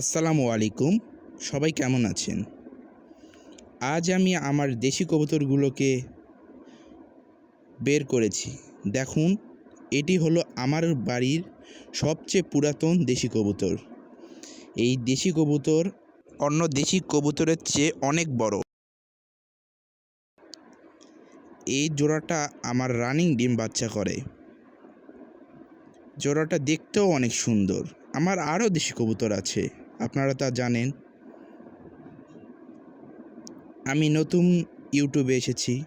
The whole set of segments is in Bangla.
আসসালামু আলাইকুম, সবাই কেমন আছেন? আজ আমি আমার দেশি কবুতরগুলোকে বের করেছি। দেখুন, এটি হলো আমার বাড়ির সবচেয়ে পুরাতন দেশি কবুতর। এই দেশি কবুতর অন্য দেশি কবুতরের চেয়ে অনেক বড়। এই জোড়াটা আমার রানিং ডিম বাচ্চা করে। জোড়াটা দেখতেও অনেক সুন্দর। আমার আরও দেশি কবুতর আছে। আপনারা তা জানেন। আমি নতুন ইউটিউবে এসেছি।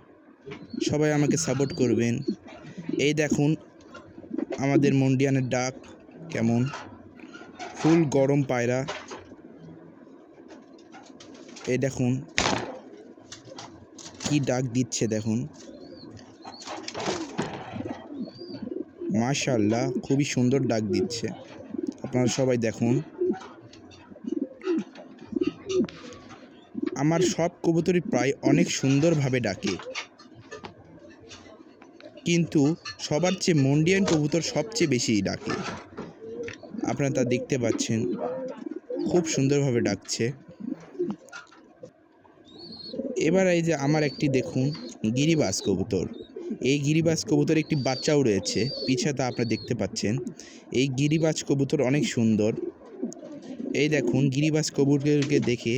সবাই আমাকে সাপোর্ট করবেন। এই দেখুন, আমাদের মন্ডিয়ানের ডাক কেমন। ফুল গরম পায়রা। এই দেখুন, কি ডাক দিচ্ছে দেখুন। মাশাল্লাহ খুবই সুন্দর ডাক দিচ্ছে। আপনারা সবাই দেখুন। আমার সব কবুতরই প্রায় অনেক সুন্দরভাবে ডাকে। কিন্তু সবার চেয়ে মন্ডিয়ান কবুতর সবচেয়ে বেশি ডাকে। আপনারা তা দেখতে পাচ্ছেন। খুব সুন্দরভাবে ডাকছে। এবার এই যে আমার একটি দেখুন, গিরিবাস কবুতর। এই গিরিবাজ কবুতর একটি বাচ্চাও রয়েছে। পিছে তা আপনারা দেখতে পাচ্ছেন। এই গিরিবাজ কবুতর অনেক সুন্দর। এই দেখুন গিরিবাজ কবুতরকে দেখে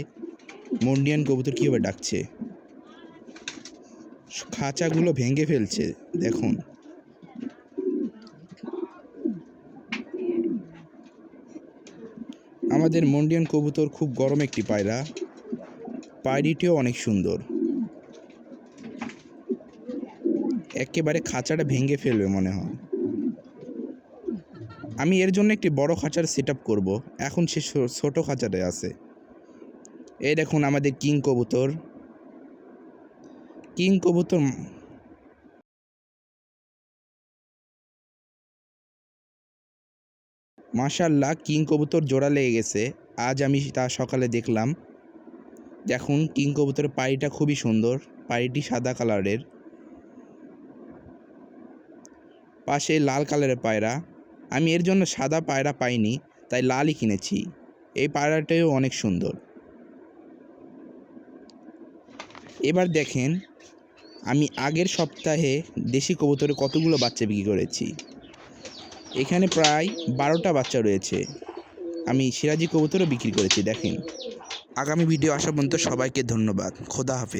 মন্ডিয়ান কবুতর কীভাবে ডাকছে? খাঁচাগুলো ভেঙে ফেলছে, দেখুন। আমাদের মন্ডিয়ান কবুতর খুব গরম একটি পায়রা। পায়রিটিও অনেক সুন্দর। একেবারে খাঁচাটা ভেঙে ফেলবে মনে হয়। আমি এর জন্য একটি বড় খাঁচার সেট আপ করব। এখন সে ছোট খাঁচাতে আছে। এই দেখুন আমাদের কিং কবুতর। কিং কবুতর মাশাল্লাহ কিং কবুতর জোড়া লেগে গেছে। আজ আমি তা সকালে দেখলাম। দেখুন, কিং কবুতরের পাড়িটা খুবই সুন্দর। পাড়িটি সাদা কালারের। পাশে লাল কালারের পায়রা। আমি এর জন্য সাদা পায়রা পাইনি, তাই লালই কিনেছি। এই পায়রাটাও অনেক সুন্দর। এবার দেখেন, আমি আগের সপ্তাহে দেশি কবুতরে কতগুলো বাচ্চা বিক্রি করেছি। এখানে প্রায় বারোটা বাচ্চা রয়েছে। আমি সিরাজি কবুতরও বিক্রি করেছি, দেখেন। আগামী ভিডিও আসা পর্যন্ত সবাইকে ধন্যবাদ। খোদা হাফেজ।